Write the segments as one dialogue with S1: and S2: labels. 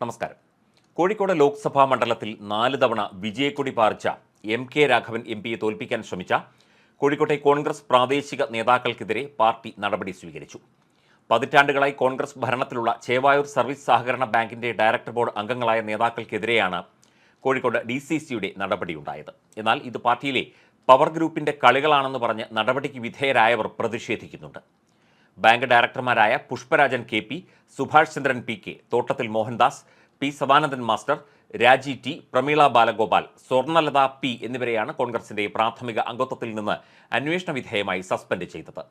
S1: നമസ്കാരം. കോഴിക്കോട് ലോക്സഭാ മണ്ഡലത്തിൽ നാല് തവണ വിജയക്കൊടി പാറിച്ച എം കെ രാഘവൻ എം പിയെ തോൽപ്പിക്കാൻ ശ്രമിച്ച കോഴിക്കോട്ടെ കോൺഗ്രസ് പ്രാദേശിക നേതാക്കൾക്കെതിരെ പാർട്ടി നടപടി സ്വീകരിച്ചു. പതിറ്റാണ്ടുകളായി കോൺഗ്രസ് ഭരണത്തിലുള്ള ചേവായൂർ സർവീസ് സഹകരണ ബാങ്കിന്റെ ഡയറക്ടർ ബോർഡ് അംഗങ്ങളായ നേതാക്കൾക്കെതിരെയാണ് കോഴിക്കോട് ഡി സി സിയുടെ നടപടിയുണ്ടായത് എന്നാൽ ഇത് പാർട്ടിയിലെ പവർ ഗ്രൂപ്പിന്റെ കളികളാണെന്ന് പറഞ്ഞ് നടപടിക്ക് വിധേയരായവർ പ്രതിഷേധിക്കുന്നുണ്ട്. Bank ഡയറക്ടർമാരായ Pushparajan K P Subhash Chandran P K തോട്ടത്തിൽ Mohandas P Sadanandan master Raji T Prameela Balagopal Swarnalatha P എന്നിവരെയാണ് കോൺഗ്രസിന്റെ പ്രാഥമിക അംഗത്വത്തിൽ നിന്ന് അന്വേഷണ വിധേയമായി സസ്പെൻഡ് ചെയ്തത്.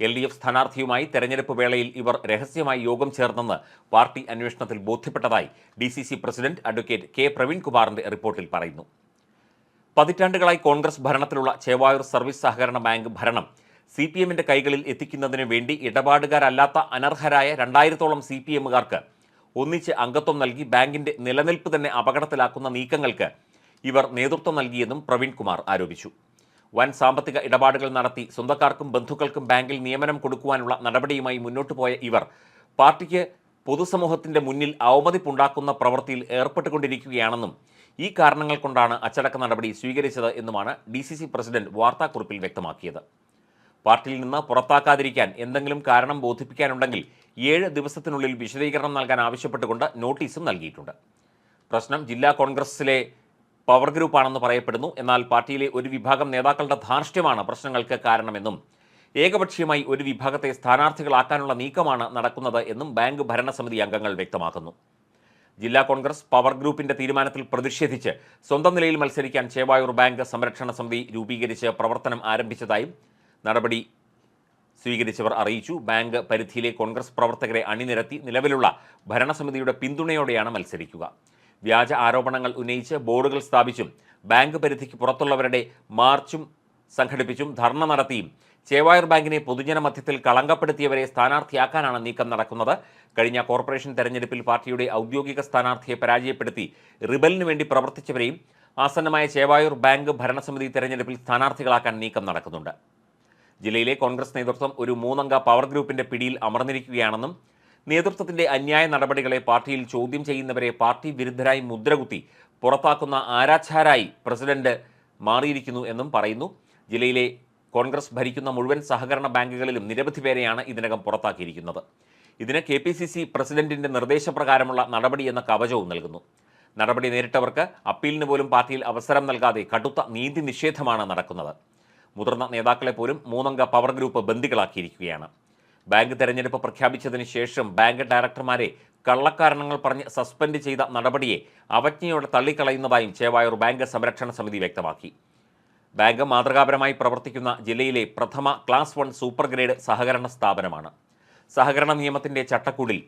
S1: എൽ ഡി എഫ് സ്ഥാനാർത്ഥിയുമായി തെരഞ്ഞെടുപ്പ് വേളയിൽ ഇവർ രഹസ്യമായി യോഗം ചേർന്നെന്ന് പാർട്ടി അന്വേഷണത്തിൽ ബോധ്യപ്പെട്ടതായി D C C president advocate K പ്രവീൺകുമാറിന്റെ റിപ്പോർട്ടിൽ പറയുന്നു. പതിറ്റാണ്ടുകളായി കോൺഗ്രസ് ഭരണത്തിലുള്ള ചേവായൂർ സർവീസ് സഹകരണ ബാങ്ക് ഭരണം സി പി എമ്മിന്റെ കൈകളിൽ എത്തിക്കുന്നതിന് വേണ്ടി ഇടപാടുകാരല്ലാത്ത അനർഹരായ രണ്ടായിരത്തോളം സി പി എമ്മുകാർക്ക് ഒന്നിച്ച് അംഗത്വം നൽകി ബാങ്കിന്റെ നിലനിൽപ്പ് തന്നെ അപകടത്തിലാക്കുന്ന നീക്കങ്ങൾക്ക് ഇവർ നേതൃത്വം നൽകിയെന്നും പ്രവീൺ കുമാർ ആരോപിച്ചു. വൻ സാമ്പത്തിക ഇടപാടുകൾ നടത്തി സ്വന്തക്കാർക്കും ബന്ധുക്കൾക്കും ബാങ്കിൽ നിയമനം കൊടുക്കുവാനുള്ള നടപടിയുമായി മുന്നോട്ടു പോയ ഇവർ പാർട്ടിക്ക് പൊതുസമൂഹത്തിന്റെ മുന്നിൽ അവമതിപ്പുണ്ടാക്കുന്ന പ്രവൃത്തിയിൽ ഏർപ്പെട്ടുകൊണ്ടിരിക്കുകയാണെന്നും ഈ കാരണങ്ങൾ കൊണ്ടാണ് അച്ചടക്ക നടപടി സ്വീകരിച്ചത് എന്നുമാണ് ഡി സി സി പ്രസിഡന്റ് വാർത്താക്കുറിപ്പിൽ വ്യക്തമാക്കിയത്. പാർട്ടിയിൽ നിന്ന് പുറത്താക്കാതിരിക്കാൻ എന്തെങ്കിലും കാരണം ബോധിപ്പിക്കാനുണ്ടെങ്കിൽ ഏഴ് ദിവസത്തിനുള്ളിൽ വിശദീകരണം നൽകാൻ ആവശ്യപ്പെട്ടുകൊണ്ട് നോട്ടീസും നൽകിയിട്ടുണ്ട്. പ്രശ്നം ജില്ലാ കോൺഗ്രസിലെ പവർ ഗ്രൂപ്പാണെന്ന് പറയപ്പെടുന്നു. എന്നാൽ പാർട്ടിയിലെ ഒരു വിഭാഗം നേതാക്കളുടെ ധാർഷ്ട്യമാണ് പ്രശ്നങ്ങൾക്ക് കാരണമെന്നും ഏകപക്ഷീയമായി ഒരു വിഭാഗത്തെ സ്ഥാനാർത്ഥികളാക്കാനുള്ള നീക്കമാണ് നടക്കുന്നത് എന്നും ബാങ്ക് ഭരണസമിതി അംഗങ്ങൾ വ്യക്തമാക്കുന്നു. ജില്ലാ കോൺഗ്രസ് പവർ ഗ്രൂപ്പിന്റെ തീരുമാനത്തിൽ പ്രതിഷേധിച്ച് സ്വന്തം നിലയിൽ മത്സരിക്കാൻ ചേവായൂർ ബാങ്ക് സംരക്ഷണ സമിതി രൂപീകരിച്ച് പ്രവർത്തനം ആരംഭിച്ചതായും നടപടി സ്വീകരിച്ചവർ അറിയിച്ചു. ബാങ്ക് പരിധിയിലെ കോൺഗ്രസ് പ്രവർത്തകരെ അണിനിരത്തി നിലവിലുള്ള ഭരണസമിതിയുടെ പിന്തുണയോടെയാണ് മത്സരിക്കുക. വ്യാജ ആരോപണങ്ങൾ ഉന്നയിച്ച് ബോർഡുകൾ സ്ഥാപിച്ചും ബാങ്ക് പരിധിക്ക് പുറത്തുള്ളവരുടെ മാർച്ചും സംഘടിപ്പിച്ചും ധർണ നടത്തിയും ചേവായർ ബാങ്കിനെ പൊതുജന മധ്യത്തിൽ കളങ്കപ്പെടുത്തിയവരെ സ്ഥാനാർത്ഥിയാക്കാനാണ് നീക്കം നടക്കുന്നത്. കഴിഞ്ഞ കോർപ്പറേഷൻ തെരഞ്ഞെടുപ്പിൽ പാർട്ടിയുടെ ഔദ്യോഗിക സ്ഥാനാർത്ഥിയെ പരാജയപ്പെടുത്തി റിബലിനു വേണ്ടി പ്രവർത്തിച്ചവരെയും ആസന്നമായ ചേവായൂർ ബാങ്ക് ഭരണസമിതി തെരഞ്ഞെടുപ്പിൽ സ്ഥാനാർത്ഥികളാക്കാൻ നീക്കം നടക്കുന്നുണ്ട്. ജില്ലയിലെ കോൺഗ്രസ് നേതൃത്വം ഒരു മൂന്നംഗ പവർ ഗ്രൂപ്പിന്റെ പിടിയിൽ അമർന്നിരിക്കുകയാണെന്നും നേതൃത്വത്തിന്റെ അന്യായ നടപടികളെ പാർട്ടിയിൽ ചോദ്യം ചെയ്യുന്നവരെ പാർട്ടി വിരുദ്ധരായി മുദ്രകുത്തി പുറത്താക്കുന്ന ആരാച്ചാരായി പ്രസിഡന്റ് മാറിയിരിക്കുന്നു എന്നും പറയുന്നു. ജില്ലയിലെ കോൺഗ്രസ് ഭരിക്കുന്ന മുഴുവൻ സഹകരണ ബാങ്കുകളിലും നിരവധി പേരെയാണ് ഇതിനകം പുറത്താക്കിയിരിക്കുന്നത്. ഇതിന് കെ പി സി സി പ്രസിഡന്റിന്റെ നിർദ്ദേശപ്രകാരമുള്ള നടപടി എന്ന കവചവും നൽകുന്നു. നടപടി നേരിട്ടവർക്ക് അപ്പീലിന് പോലും പാർട്ടിയിൽ അവസരം നൽകാതെ കടുത്ത നീതി നിഷേധമാണ് നടക്കുന്നത്. മുതിർന്ന നേതാക്കളെ പോലും മൂന്നംഗ പവർ ഗ്രൂപ്പ് ബന്ദികളാക്കിയിരിക്കുകയാണ്. ബാങ്ക് തെരഞ്ഞെടുപ്പ് പ്രഖ്യാപിച്ചതിന് ശേഷം ബാങ്ക് ഡയറക്ടർമാരെ കള്ളക്കാരണങ്ങൾ പറഞ്ഞ് സസ്പെൻഡ് ചെയ്ത നടപടിയെ അവജ്ഞയോടെ തള്ളിക്കളയുന്നതായും ചേവായൂർ ബാങ്ക് സംരക്ഷണ സമിതി വ്യക്തമാക്കി. ബാങ്ക് മാതൃകാപരമായി പ്രവർത്തിക്കുന്ന ജില്ലയിലെ പ്രഥമ ക്ലാസ് വൺ സൂപ്പർ ഗ്രേഡ് സഹകരണ സ്ഥാപനമാണ്. സഹകരണ നിയമത്തിന്റെ ചട്ടക്കൂടിൽ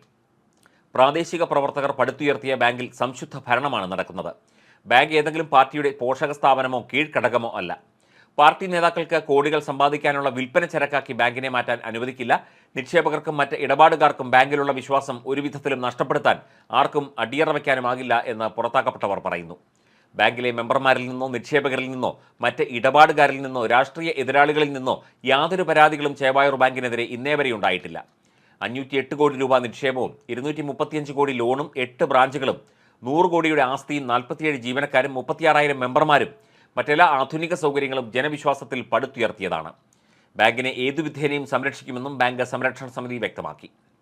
S1: പ്രാദേശിക പ്രവർത്തകർ പടുത്തുയർത്തിയ ബാങ്കിൽ സംശുദ്ധ ഭരണമാണ് നടക്കുന്നത്. ബാങ്ക് ഏതെങ്കിലും പാർട്ടിയുടെ പോഷക സ്ഥാപനമോ കീഴ്ഘടകമോ അല്ല. പാർട്ടി നേതാക്കൾക്ക് കോടികൾ സമ്പാദിക്കാനുള്ള വിൽപ്പന ചരക്കാക്കി ബാങ്കിനെ മാറ്റാൻ അനുവദിക്കില്ല. നിക്ഷേപകർക്കും മറ്റ് ഇടപാടുകാർക്കും ബാങ്കിലുള്ള വിശ്വാസം ഒരുവിധത്തിലും നഷ്ടപ്പെടുത്താൻ ആർക്കും അടിയറ വയ്ക്കാനുമാകില്ല എന്ന് പുറത്താക്കപ്പെട്ടവർ പറയുന്നു. ബാങ്കിലെ മെമ്പർമാരിൽ നിന്നോ നിക്ഷേപകരിൽ നിന്നോ മറ്റ് ഇടപാടുകാരിൽ നിന്നോ രാഷ്ട്രീയ എതിരാളികളിൽ നിന്നോ യാതൊരു പരാതികളും ചേവായൂർ ബാങ്കിനെതിരെ ഇന്നേ വരെ ഉണ്ടായിട്ടില്ല. അഞ്ഞൂറ്റി എട്ട് കോടി രൂപ നിക്ഷേപവും ഇരുന്നൂറ്റി മുപ്പത്തിയഞ്ച് കോടി ലോണും എട്ട് ബ്രാഞ്ചുകളും നൂറ് കോടിയുടെ ആസ്തിയും നാൽപ്പത്തിയേഴ് ജീവനക്കാരും മുപ്പത്തിയാറായിരം മെമ്പർമാരും മറ്റെല്ലാ ആധുനിക സൗകര്യങ്ങളും ജനവിശ്വാസത്തിൽ പടുത്തുയർത്തിയതാണ്. ബാങ്കിനെ ഏതു വിധേനയും സംരക്ഷിക്കുമെന്നും ബാങ്ക് സംരക്ഷണ സമിതി വ്യക്തമാക്കി.